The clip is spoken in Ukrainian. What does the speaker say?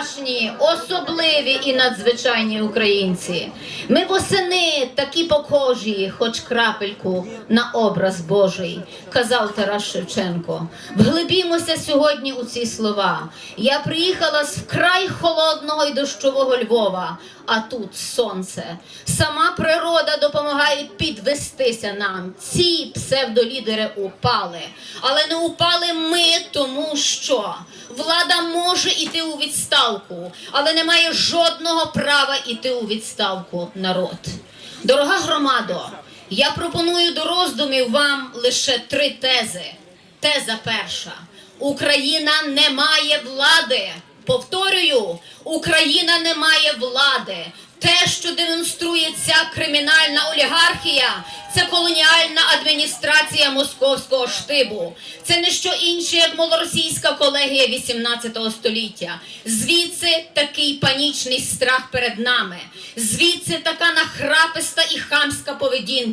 відважні, особливі і надзвичайні українці. Ми восени такі похожі, хоч крапельку на образ Божий, казав Тарас Шевченко. Вглибімося сьогодні у ці слова. Я приїхала з вкрай холодного і дощового Львова, а тут сонце. Сама природа допомагає підвестися нам. Ці псевдолідери упали, але не упали ми, тому що влада може іти у відставку, але не має жодного права іти у відставку народ. Дорога громадо, я пропоную до роздумів вам лише три тези. Теза перша: Україна не має влади. Повторюю, Україна не має влади. Те, що демонструє ця кримінальна олігархія, це колоніальна адміністрація московського штибу. Це не що інше, як малоросійська колегія 18 століття. Звідси такий панічний страх перед нами. Звідси така нахраписта і хамська поведінка.